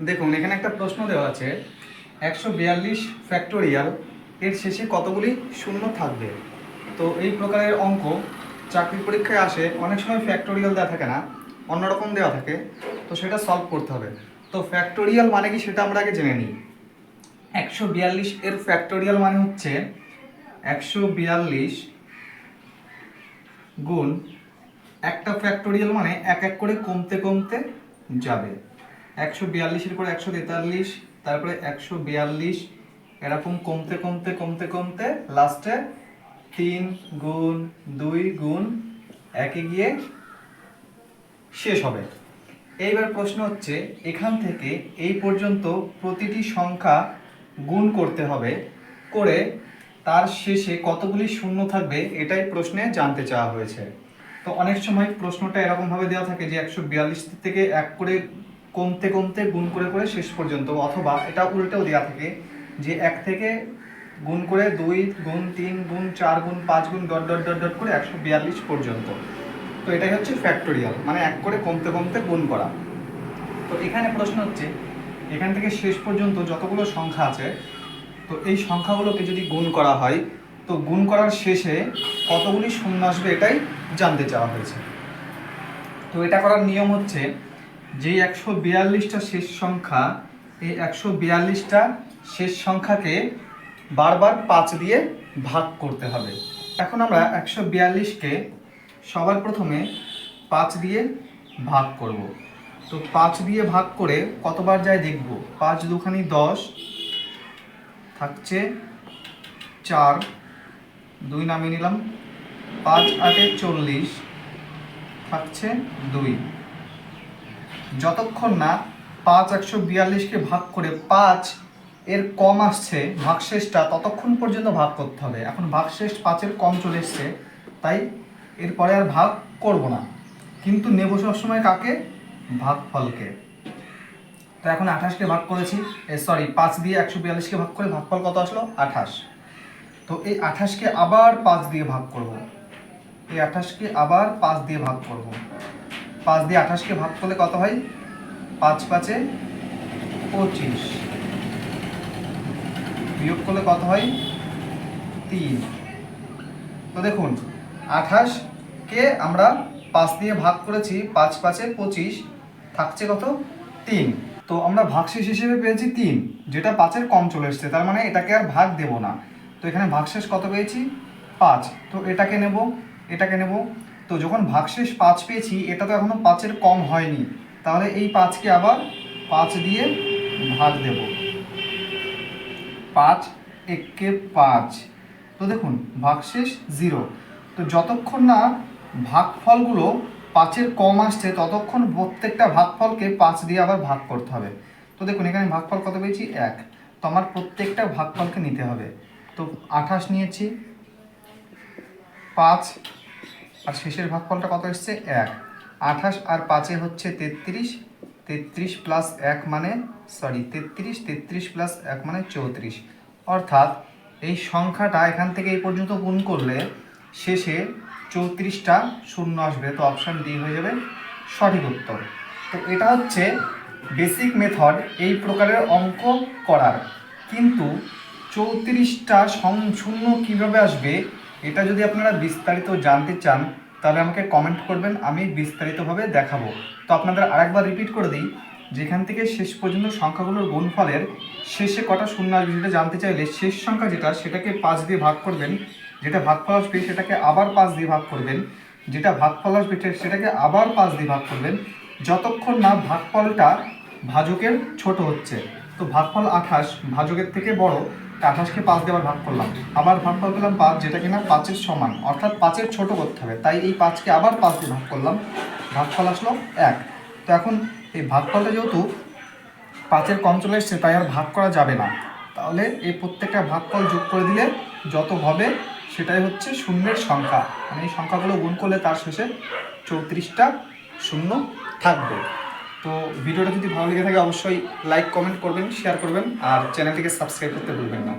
দেখুন, এখানে একটা প্রশ্ন দেওয়া আছে। একশো বিয়াল্লিশ ফ্যাক্টোরিয়াল এর শেষে কতগুলি শূন্য থাকবে? তো এই প্রকারের অঙ্ক চাকরির পরীক্ষায় আসে, অনেক সময় ফ্যাক্টোরিয়াল দেওয়া থাকে না, অন্যরকম দেওয়া থাকে, তো সেটা সলভ করতে হবে। তো ফ্যাক্টোরিয়াল মানে কি সেটা আমরা আগে জেনে নিই। একশো বিয়াল্লিশ এর ফ্যাক্টোরিয়াল মানে হচ্ছে একশো বিয়াল্লিশ গুণ একটা ফ্যাক্টোরিয়াল মানে এক এক করে কমতে কমতে যাবে। একশো বিয়াল্লিশের পরে একশো তেতাল্লিশ, তারপরে একশো বিয়াল্লিশ, এরকম কমতে কমতে কমতে কমতে লাস্টে তিন গুণ দুই গুণ একে গিয়ে শেষ হবে। এইবার প্রশ্ন হচ্ছে, এখান থেকে এই পর্যন্ত প্রতিটি সংখ্যা গুণ করতে হবে করে তার শেষে কতগুলি শূন্য থাকবে এটাই প্রশ্নে জানতে চাওয়া হয়েছে। তো অনেক সময় প্রশ্নটা এরকমভাবে দেওয়া থাকে যে একশো বিয়াল্লিশ থেকে এক করে কমতে কমতে গুণ করে করে শেষ পর্যন্ত, অথবা এটা উল্টেও দেওয়া থাকে যে এক থেকে গুণ করে দুই গুণ তিন গুণ চার গুণ পাঁচ গুণ ডট ডট ডট ডট করে একশো বিয়াল্লিশ পর্যন্ত। তো এটাই হচ্ছে ফ্যাক্টোরিয়াল মানে এক করে কমতে কমতে গুণ করা। তো এখানে প্রশ্ন হচ্ছে, এখান থেকে শেষ পর্যন্ত যতগুলো সংখ্যা আছে, তো এই সংখ্যাগুলোকে যদি গুণ করা হয়, তো গুণ করার শেষে কতগুলি শূন্য আসবে এটাই জানতে চাওয়া হয়েছে। তো এটা করার নিয়ম হচ্ছে যে একশো বিয়াল্লিশটা শেষ সংখ্যা, এই একশো বিয়াল্লিশটা শেষ সংখ্যাকে বারবার পাঁচ দিয়ে ভাগ করতে হবে। এখন আমরা একশো বিয়াল্লিশকে সবার প্রথমে পাঁচ দিয়ে ভাগ করব। তো পাঁচ দিয়ে ভাগ করে কতবার যায় দেখব? পাঁচ দুখানি দশ থাকছে চার। দুই নামিয়ে নিলাম। পাঁচ আটে চল্লিশ থাকছে দুই। যতক্ষণ না পাঁচ একশো বিয়াল্লিশকে ভাগ করে পাঁচ, এর কম আসছে, ভাগশেষটা ততক্ষণ পর্যন্ত ভাগ করতে হবে। এখন ভাগশেষ পাঁচের কম চলে এসছে, তাই এরপরে আর ভাগ করব না। কিন্তু নেব সবসময় কাকে? ভাগফলকে। তো এখন আঠাশকে ভাগ করেছি সরি পাঁচ দিয়ে একশো বিয়াল্লিশকে ভাগ করে ভাগফল কত আসলো? আঠাশ। তো এই আঠাশকে আবার পাঁচ দিয়ে ভাগ করব। এই আঠাশকে আবার পাঁচ দিয়ে ভাগ করব। পাঁচ দিয়ে আঠাশকে ভাগ করলে কত হয়? পাঁচ পাঁচে পঁচিশ। বিয়োগ করলে কত হয়? তিন। তো দেখুন, আঠাশকে আমরা পাঁচ দিয়ে ভাগ করেছি, পাঁচ পাঁচে পঁচিশ, থাকছে কত? তিন। তো আমরা ভাগশেষ হিসেবে পেয়েছি তিন, যেটা পাঁচের কম চলে এসছে, তার মানে এটাকে আর ভাগ দেব না। তো এখানে ভাগশেষ কত পেয়েছি? পাঁচ। তো এটাকে নেব এটাকে নেব তো যখন ভাগশেষ পাঁচ পেয়েছি, এটা তো এখনও পাঁচের কম হয়নি। তাহলে এই পাঁচকে আবার পাঁচ দিয়ে ভাগ দেব। পাঁচ একে পাঁচ। তো দেখুন, ভাগশেষ জিরো। তো যতক্ষণ না ভাগফলগুলো পাঁচের কম আসছে, ততক্ষণ প্রত্যেকটা ভাগফলকে পাঁচ দিয়ে আবার ভাগ করতে হবে। তো দেখুন, এখানে ভাগফল কত পেয়েছি? এক। তো আমার প্রত্যেকটা ভাগফলকে নিতে হবে। তো আঠাশ নিয়েছি। পাঁচ আর শেষের ভাগফলটা কত এসছে? এক। আঠাশ আর পাঁচে হচ্ছে তেত্রিশ। তেত্রিশ প্লাস এক মানে সরি তেত্রিশ তেত্রিশ প্লাস এক মানে চৌত্রিশ। অর্থাৎ এই সংখ্যাটা এখান থেকে এই পর্যন্ত গুণ করলে শেষে চৌত্রিশটা শূন্য আসবে। তো অপশান ডি হয়ে যাবে সঠিক উত্তর। তো এটা হচ্ছে বেসিক মেথড এই প্রকারের অঙ্ক করার। কিন্তু চৌত্রিশটা শূন্য কীভাবে আসবে? এটা যদি আপনারা বিস্তারিত জানতে চান, তাহলে আমাকে কমেন্ট করবেন, আমি বিস্তারিতভাবে দেখাবো। তো আপনাদের আরেকবার রিপিট করে দিই, যেখান থেকে শেষ পর্যন্ত সংখ্যাগুলোর গুণফলের শেষে কটা শূন্য আসবে সেটা জানতে চাইলে শেষ সংখ্যা যেটা, সেটাকে পাঁচ দিয়ে ভাগ করবেন। যেটা ভাগফল আসবে, সেটাকে আবার পাঁচ দিয়ে ভাগ করবেন। যেটা ভাগফল আসবে সেটাকে আবার পাঁচ দিয়ে ভাগ করবেন। যতক্ষণ না ভাগফলটা ভাজকের ছোট হচ্ছে। তো ভাগফল আঠাশ, ভাজকের থেকে বড় আঠাশকে পাঁচ দিয়ে আবার ভাগ করলাম। আবার ভাগফল পেলাম পাঁচ, যেটা কিনা পাঁচের সমান। অর্থাৎ পাঁচের ছোট করতে হবে। তাই এই পাঁচকে আবার পাঁচ দিয়ে ভাগ করলাম। ভাগফল আসলো এক। তো এখন এই ভাগ ভাগফলটা যেহেতু পাঁচের কম চলে এসছে, তাই আর ভাগ করা যাবে না। তাহলে এই প্রত্যেকটা ভাগফল যোগ করে দিলে যত হবে সেটাই হচ্ছে শূন্যের সংখ্যা। মানে এই সংখ্যাগুলো গুণ করলে তার শেষে চৌত্রিশটা শূন্য থাকবে। তো ভিডিওটা যদি ভালো লেগে থাকে, অবশ্যই লাইক কমেন্ট করবেন শেয়ার করবেন, আর চ্যানেলটিকে সাবস্ক্রাইব করতে ভুলবেন না।